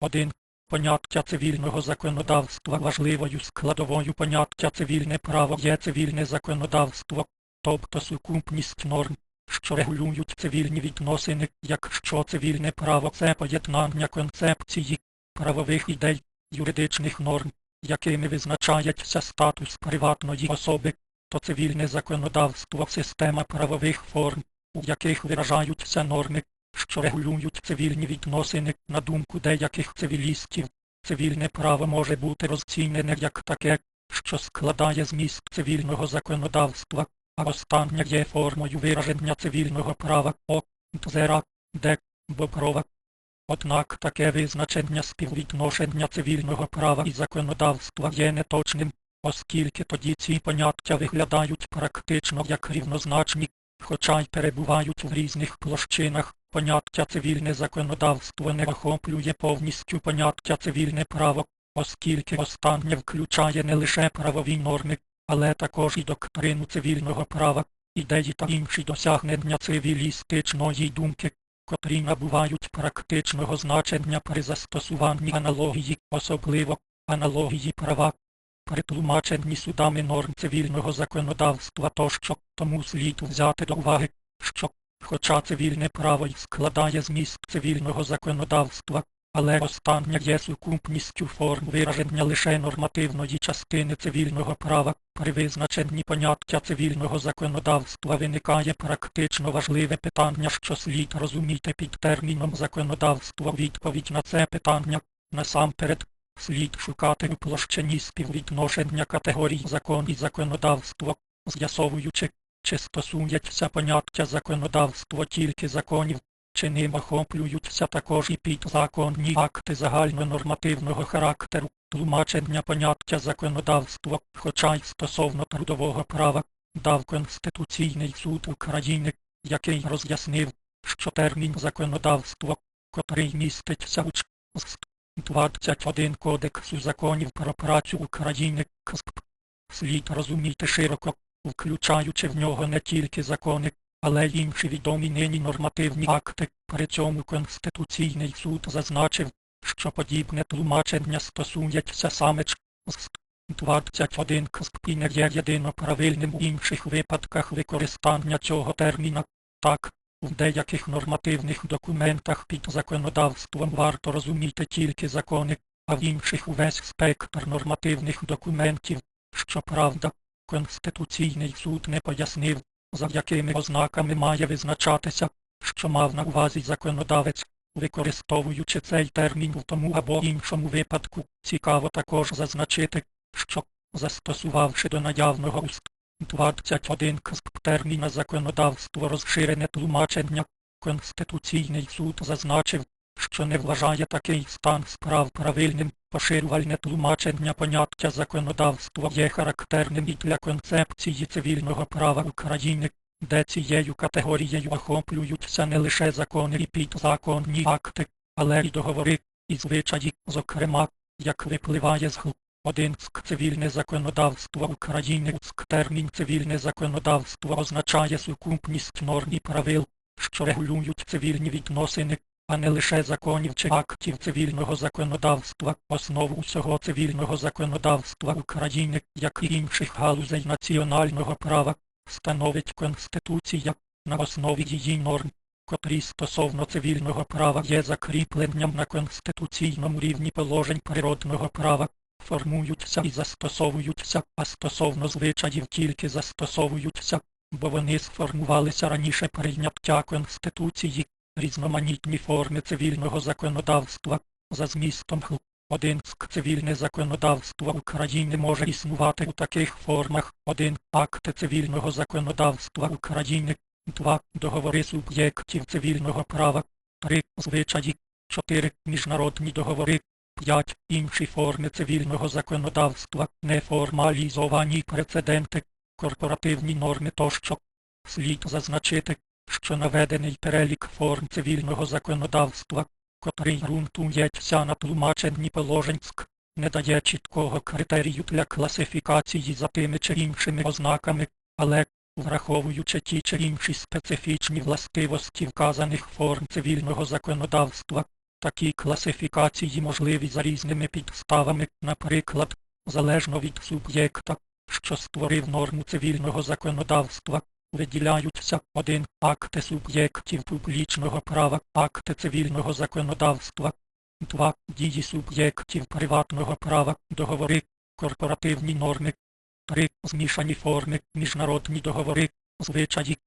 1. Поняття цивільного законодавства важливою складовою поняття цивільне право є цивільне законодавство, тобто сукупність норм, що регулюють цивільні відносини, якщо цивільне право це поєднання концепції, правових ідей, юридичних норм, якими визначається статус приватної особи, то цивільне законодавство система правових форм, у яких виражаються норми, що регулюють цивільні відносини, на думку деяких цивілістів. Цивільне право може бути розцінене як таке, що складає зміст цивільного законодавства, а останнє є формою вираження цивільного права О, Дзера, Д, Боброва. Однак таке визначення співвідношення цивільного права і законодавства є неточним, оскільки тоді ці поняття виглядають практично як рівнозначні, хоча й перебувають в різних площинах. Поняття цивільне законодавство не охоплює повністю поняття цивільне право, оскільки останнє включає не лише правові норми, але також і доктрину цивільного права, ідеї та інші досягнення цивілістичної думки, котрі набувають практичного значення при застосуванні аналогії, особливо аналогії права. При тлумаченні судами норм цивільного законодавства тощо, тому слід взяти до уваги, що Хоча цивільне право й складає зміст цивільного законодавства, але останнє є сукупністю форм вираження лише нормативної частини цивільного права, при визначенні поняття цивільного законодавства виникає практично важливе питання, що слід розуміти під терміном законодавство. Відповідь на це питання насамперед слід шукати у площині співвідношення категорій закон і законодавство, з'ясовуючи, чи стосується поняття законодавство тільки законів, чи ним охоплюються також і підзаконні акти загальнонормативного характеру, тлумачення поняття законодавство, хоча й стосовно трудового права, дав Конституційний суд України, який роз'яснив, що термін законодавство, котрий міститься у 21 Кодексу законів про працю України, КСП, слід розуміти широко, включаючи в нього не тільки закони, але й інші відомі нині нормативні акти. При цьому Конституційний суд зазначив, що подібне тлумачення стосується саме ЧСТ 21 КСП не є єдино правильним у інших випадках використання цього терміна. Так, в деяких нормативних документах під законодавством варто розуміти тільки закони, а в інших увесь спектр нормативних документів. Щоправда, Конституційний суд не пояснив, за якими ознаками має визначатися, що мав на увазі законодавець, використовуючи цей термін в тому або іншому випадку. Цікаво також зазначити, що, застосувавши до наявного уст 21 КСП терміна законодавство розширене тлумачення, Конституційний суд зазначив, що не вважає такий стан справ правильним, поширювальне тлумачення поняття законодавства є характерним і для концепції цивільного права України, де цією категорією охоплюються не лише закони і підзаконні акти, але й договори, і звичаї, зокрема, як випливає з 1 цивільне законодавство України термін цивільне законодавство означає сукупність норм і правил, що регулюють цивільні відносини, а не лише законів чи актів цивільного законодавства, основу усього цивільного законодавства України, як і інших галузей національного права, становить Конституція на основі її норм, котрі стосовно цивільного права є закріпленням на конституційному рівні положень природного права. Формуються і застосовуються, а стосовно звичаїв тільки застосовуються, бо вони сформувалися раніше прийняття Конституції, різноманітні форми цивільного законодавства за змістом ГЛ. Один цивільне законодавство України може існувати у таких формах. 1. Акти цивільного законодавства України. 2. Договори суб'єктів цивільного права. 3. Звичаї. 4. Міжнародні договори. 5. Інші форми цивільного законодавства, неформалізовані прецеденти, корпоративні норми тощо. Слід зазначити, що наведений перелік форм цивільного законодавства, котрий ґрунтується на тлумаченні положень СК, не дає чіткого критерію для класифікації за тими чи іншими ознаками, але, враховуючи ті чи інші специфічні властивості вказаних форм цивільного законодавства, Такі класифікації можливі за різними підставами, наприклад, залежно від суб'єкта, що створив норму цивільного законодавства, виділяються 1. Акти суб'єктів публічного права, акти цивільного законодавства, 2. Дії суб'єктів приватного права, договори, корпоративні норми, 3. Змішані форми, міжнародні договори, звичаї.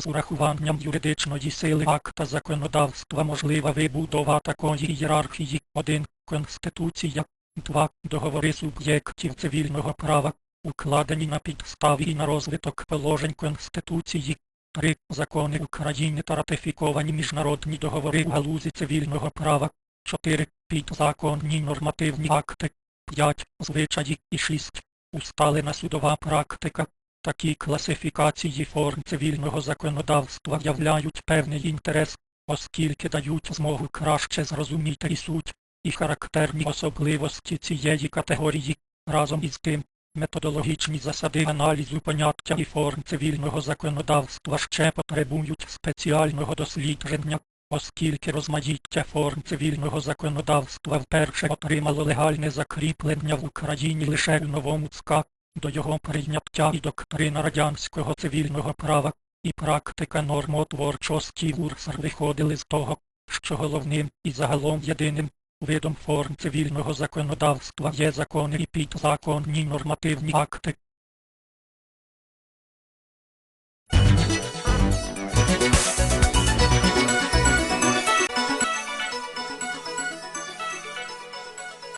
З урахуванням юридичної сили акта законодавства можлива вибудова такої ієрархії 1. Конституція 2. Договори суб'єктів цивільного права, укладені на підставі і на розвиток положень Конституції 3. Закони України та ратифіковані міжнародні договори у галузі цивільного права 4. Підзаконні нормативні акти 5. Звичаї і 6. Усталена судова практика. Такі класифікації форм цивільного законодавства являють певний інтерес, оскільки дають змогу краще зрозуміти і суть, і характерні особливості цієї категорії, разом із тим, методологічні засади аналізу поняття і форм цивільного законодавства ще потребують спеціального дослідження, оскільки розмаїття форм цивільного законодавства вперше отримало легальне закріплення в Україні лише у новому ЦКА, до його прийняття і доктрина радянського цивільного права, і практика нормотворчості в виходили з того, що головним і загалом єдиним видом форм цивільного законодавства є закони і підзаконні нормативні акти,